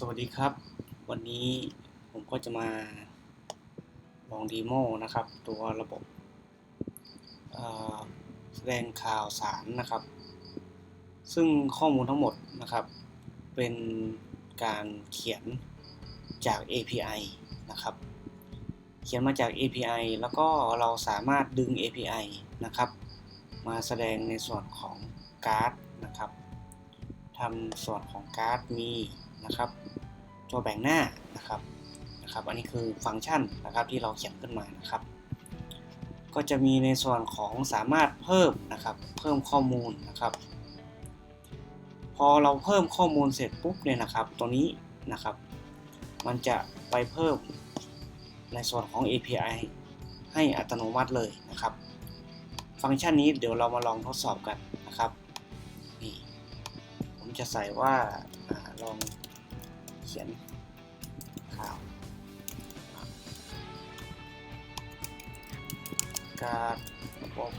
สวัสดีครับ วันนี้ผมก็จะมาลองดีโมนะครับ ตัวระบบแสดงข่าวสารนะครับ ซึ่งข้อมูลทั้งหมดนะครับ เป็นการเขียนจาก API นะครับ เขียนมาจาก API แล้วก็เราสามารถดึง API นะครับ มาแสดงในส่วนของการ์ดนะครับทำส่วนของการ์ดมีนะครับ ตัวแบ่งหน้านะครับนะครับ อันนี้คือฟังก์ชันนะครับที่เราเขียนขึ้นมานะครับ ก็จะมีในส่วนของสามารถเพิ่มนะครับ เพิ่มข้อมูลนะครับ พอเราเพิ่มข้อมูลเสร็จปุ๊บเนี่ยนะครับ ตัวนี้นะครับ มันจะไปเพิ่มในส่วนของ API ให้อัตโนมัติเลยนะครับ ฟังก์ชันนี้เดี๋ยวเรามาลองทดสอบกันนะครับนี่ผมจะใส่ว่าอาลอง เขียนข่าวการระบบ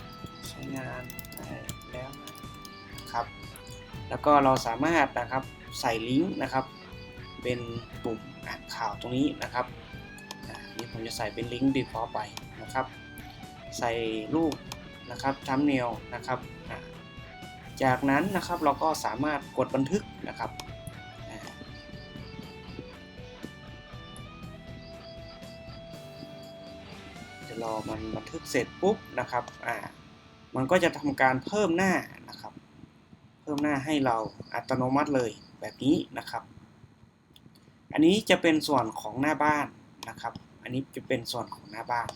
ใช้งานได้แล้วครับ แล้วก็เราสามารถนะครับใส่ลิงก์นะครับ เป็นปุ่มอ่านข่าวตรงนี้นะครับนี่ผมจะใส่เป็นลิงก์ default ไปนะครับ ใส่รูปนะครับทัมเนลนะครับ จากนั้นนะครับเราก็สามารถกดบันทึกนะครับ รอมันบันทึกเสร็จปุ๊บนะครับอ่ามันก็จะทำการเพิ่มหน้านะครับ เพิ่มหน้าให้เราอัตโนมัติเลยแบบนี้นะครับ อันนี้จะเป็นส่วนของหน้าบ้านนะครับ อันนี้จะเป็นส่วนของหน้าบ้าน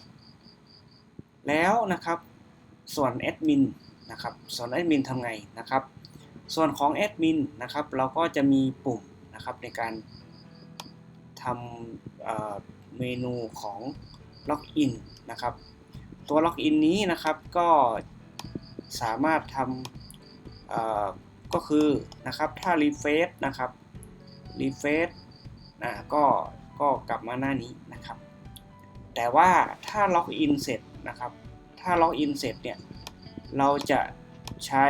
แล้วนะครับส่วนแอดมินนะครับส่วนแอดมินทำไงนะครับ ส่วนของแอดมินนะครับเราก็จะมีปุ่มนะครับในการทำเมนูของ ล็อกอินนะครับ ตัวล็อกอินนี้นะครับก็สามารถทำก็คือนะครับถ้ารีเฟซนะครับรีเฟซอ่าก็ก็กลับมาหน้านี้นะครับ แต่ว่าถ้าล็อกอินเสร็จนะครับ ถ้าล็อกอินเสร็จเนี่ยเราจะใช้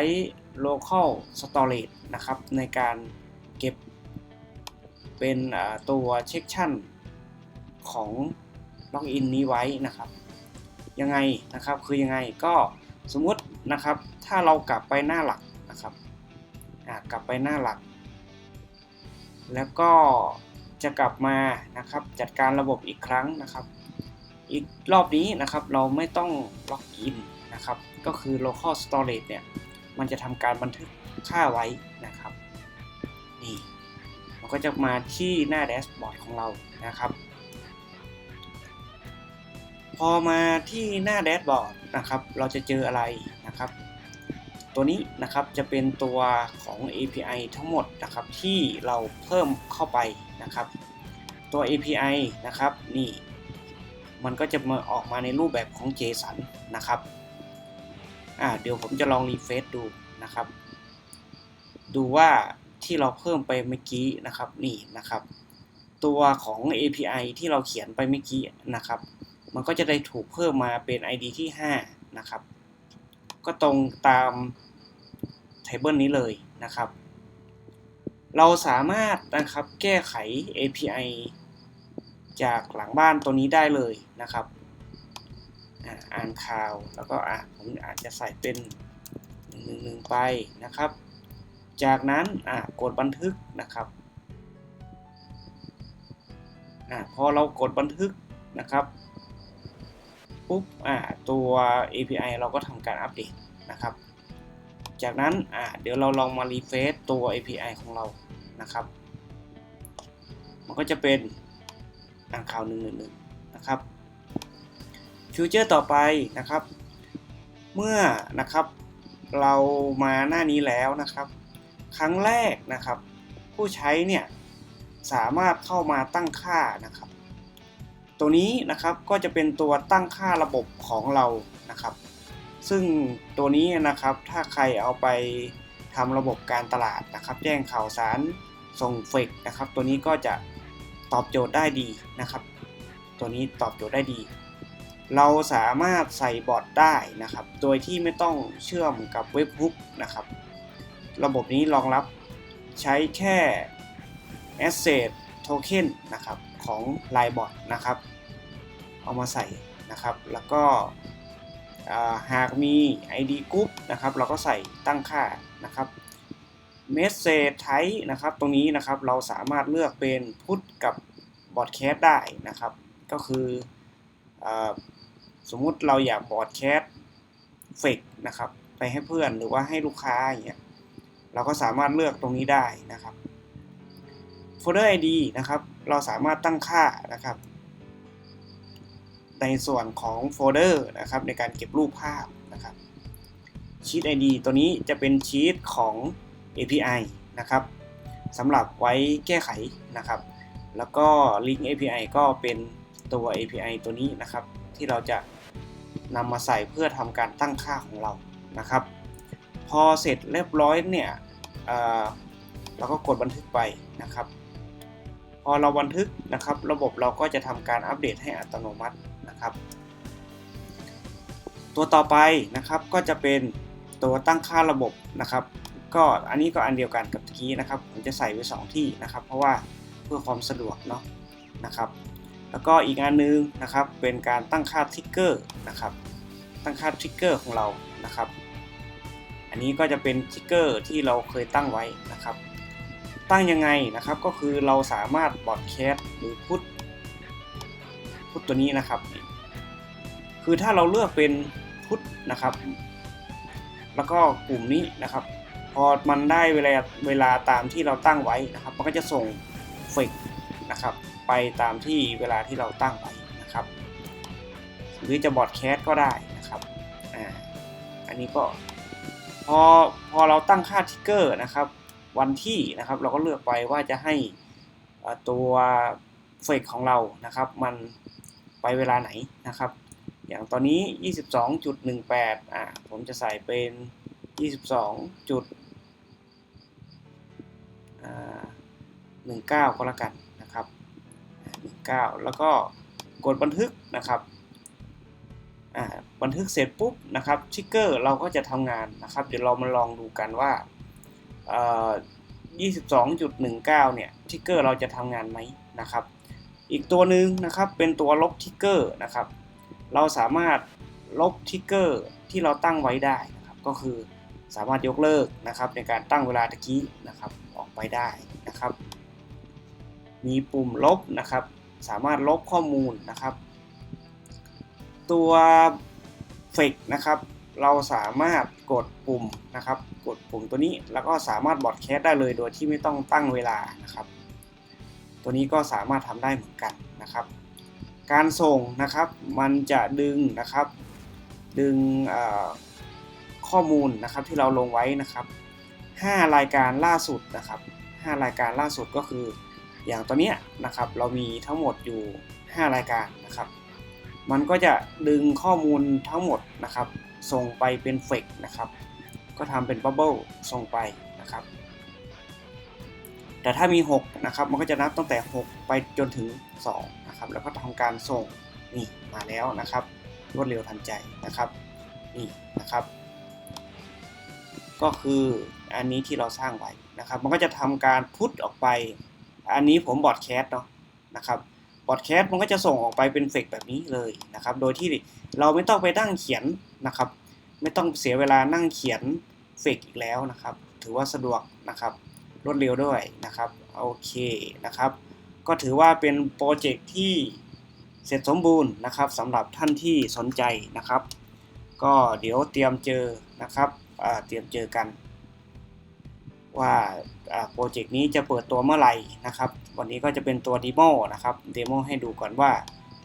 local storage นะครับ ในการเก็บเป็นตัวเช็คชั่นของ ล็อกอินนี้ไว้นะครับ ยังไงนะครับคือยังไงก็สมมุตินะครับ ถ้าเรากลับไปหน้าหลักนะครับกลับไปหน้าหลัก แล้วก็จะกลับมานะครับ จัดการระบบอีกครั้งนะครับ อีกรอบนี้นะครับเราไม่ต้องล็อกอินนะครับ ก็คือ local storage เนี่ยมันจะทำการบันทึกค่าไว้นะครับนี่มันก็จะมาที่หน้าแดชบอร์ดของเรานะครับ พอมาที่หน้าแดชบอร์ดนะครับ เราจะเจออะไรนะครับ ตัวนี้นะครับจะเป็นตัวของ API ทั้งหมดนะครับที่เราเพิ่มเข้าไปนะครับ ตัว API นะครับนี่มันก็จะมาออกมาในรูปแบบของ JSON นะครับอ่าเดี๋ยวผมจะลองรีเฟซดูนะครับ ดูว่าที่เราเพิ่มไปเมื่อกี้นะครับนี่นะครับ ตัวของ API ที่เราเขียนไปเมื่อกี้นะครับ มันก็จะได้ถูกเพิ่มมาเป็น ID ที่ 5 นะครับ ก็ตรงตาม Table นี้เลยนะครับ เราสามารถนะครับแก้ไข API จากหลังบ้านตัวนี้ได้เลยนะครับอ่านข่าวแล้วก็อ่าผมอาจจะใส่เป็นหนึ่งหนึ่งไปนะครับ จากนั้นอ่ากดบันทึกนะครับอ่าพอเรากดบันทึกนะครับ ปุ๊บอ่าตัว API เราก็ทำการอัปเดตนะครับ จากนั้นอ่าเดี๋ยวเราลองมารีเฟซตัว API ของเรานะครับ มันก็จะเป็นอ่านข่าว111นะครับฟิวเจอร์ต่อไปนะครับ เมื่อนะครับเรามาหน้านี้แล้วนะครับ ครั้งแรกนะครับ ผู้ใช้เนี่ยสามารถเข้ามาตั้งค่านะครับ ตัวนี้นะครับก็จะเป็นตัวตั้งค่าระบบของเรานะครับ ซึ่งตัวนี้นะครับถ้าใครเอาไปทำระบบการตลาดนะครับ แจ้งข่าวสารส่งเฟกนะครับ ตัวนี้ก็จะตอบโจทย์ได้ดีนะครับ ตัวนี้ตอบโจทย์ได้ดี เราสามารถใส่บอทได้นะครับ โดยที่ไม่ต้องเชื่อมกับเว็บฮุกนะครับ ระบบนี้รองรับใช้แค่ Asset โทเค็นนะครับ ของ Line Bot นะครับ เอามาใส่นะครับ แล้วก็หากมี ID Group นะครับ เราก็ใส่ตั้งค่านะครับ Message Type นะครับ ตรงนี้นะครับเราสามารถเลือกเป็นพุทกับบอดแคสได้นะครับ ก็คืออสมมุติเราอยากบอดแคสเฟกนะครับ ไปให้เพื่อนหรือว่าให้ลูกค้าอย่างเงี้ยเราก็สามารถเลือกตรงนี้ได้นะครับ Folder ID นะครับ เราสามารถตั้งค่านะครับ ในส่วนของโฟลเดอร์นะครับในการเก็บรูปภาพนะครับชีต ID ตัวนี้จะเป็นชีตของ API นะครับสำหรับไว้แก้ไขนะครับ แล้วก็ Link API ก็เป็นตัว API ตัวนี้นะครับ ที่เราจะนำมาใส่เพื่อทำการตั้งค่าของเรานะครับ พอเสร็จเรียบร้อยเนี่ยเเราก็กดบันทึกไปนะครับ พอเราบันทึกนะครับ ระบบเราก็จะทำการอัปเดตให้อัตโนมัตินะครับ ตัวต่อไปนะครับก็จะเป็นตัวตั้งค่าระบบนะครับ ก็อันนี้ก็อันเดียวกันกับตะกี้นะครับ ผมจะใส่ไว้ 2 ที่นะครับ เพราะว่าเพื่อความสะดวกเนาะนะครับ แล้วก็อีกอันนึงนะครับเป็นการตั้งค่าทริกเกอร์นะครับ ตั้งค่าทริกเกอร์ของเรานะครับ อันนี้ก็จะเป็นทริกเกอร์ที่เราเคยตั้งไว้นะครับ ตั้งยังไงนะครับ ก็คือเราสามารถบอดแคสหรือพุทพุทตัวนี้นะครับ คือถ้าเราเลือกเป็นพุทนะครับ แล้วก็กลุ่มนี้นะครับ พอมันได้เวลาเวลาตามที่เราตั้งไว้นะครับ มันก็จะส่งเฟกนะครับ ไปตามที่เวลาที่เราตั้งไว้นะครับ หรือจะบอดแคสก็ได้นะครับอ่าอันนี้ก็พอพอเราตั้งค่าทิกเกอร์นะครับ วันที่นะครับ เราก็เลือกไปว่าจะให้ตัวเฟกของเรานะครับ มันไปเวลาไหนนะครับ อย่างตอนนี้ 22.18 อ่าผมจะใส่เป็น 22. จุด19 ก็แล้วกันนะครับ 19 แล้วก็กดบันทึกนะครับบันทึกเสร็จปุ๊บนะครับทริกเกอร์เราก็จะทำงานนะครับ เดี๋ยวเรามาลองดูกันว่า 22.19 เนี่ยทิกเกอร์เราจะทำงานไหมนะครับ อีกตัวหนึ่งนะครับเป็นตัวลบทิกเกอร์นะครับ เราสามารถลบทิกเกอร์ที่เราตั้งไว้ได้นะครับ ก็คือสามารถยกเลิกนะครับในการตั้งเวลาตะกี้นะครับออกไปได้นะครับ มีปุ่มลบนะครับ สามารถลบข้อมูลนะครับ ตัวเฟกนะครับ เราสามารถกดปุ่มนะครับ กดปุ่มตัวนี้แล้วก็สามารถบอดแคสได้เลยโดยที่ไม่ต้องตั้งเวลานะครับ ตัวนี้ก็สามารถทำได้เหมือนกันนะครับ การส่งนะครับมันจะดึงนะครับ ดึงข้อมูลนะครับที่เราลงไว้นะครับ 5 รายการล่าสุดนะครับ 5 รายการล่าสุดก็คือ อย่างตัวนี้นะครับเรามีทั้งหมดอยู่ 5 รายการนะครับ มันก็จะดึงข้อมูลทั้งหมดนะครับ ส่งไปเป็นเฟกนะครับ ก็ทำเป็นบับเบิลส่งไปนะครับ แต่ถ้ามี 6 นะครับ มันก็จะนับตั้งแต่ 6 ไปจนถึง 2 นะครับ แล้วก็ทำการส่งนี่มาแล้วนะครับ รวดเร็วทันใจนะครับ นี่นะครับ ก็คืออันนี้ที่เราสร้างไว้นะครับ มันก็จะทำการพุทออกไป อันนี้ผมบอดแคสเนาะนะครับ บอดแคสต์มันก็จะส่งออกไปเป็นเฟกแบบนี้เลยนะครับ โดยที่เราไม่ต้องไปนั่งเขียนนะครับ ไม่ต้องเสียเวลานั่งเขียนเฟกอีกแล้วนะครับ ถือว่าสะดวกนะครับรวดเร็วด้วยนะครับโอเคนะครับ ก็ถือว่าเป็นโปรเจกต์ที่เสร็จสมบูรณ์นะครับสำหรับท่านที่สนใจนะครับ ก็เดี๋ยวเตรียมเจอนะครับเตรียมเจอกัน ว่าโปรเจกต์นี้จะเปิดตัวเมื่อไหร่นะครับ วันนี้ก็จะเป็นตัวดโมนะครับเดโมให้ดูก่อนว่า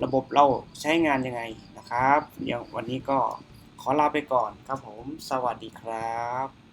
ระบบเราใช้งานยังไงนะครับอย่างวันนี้ก็ขอลาไปก่อนครับผม สวัสดีครับ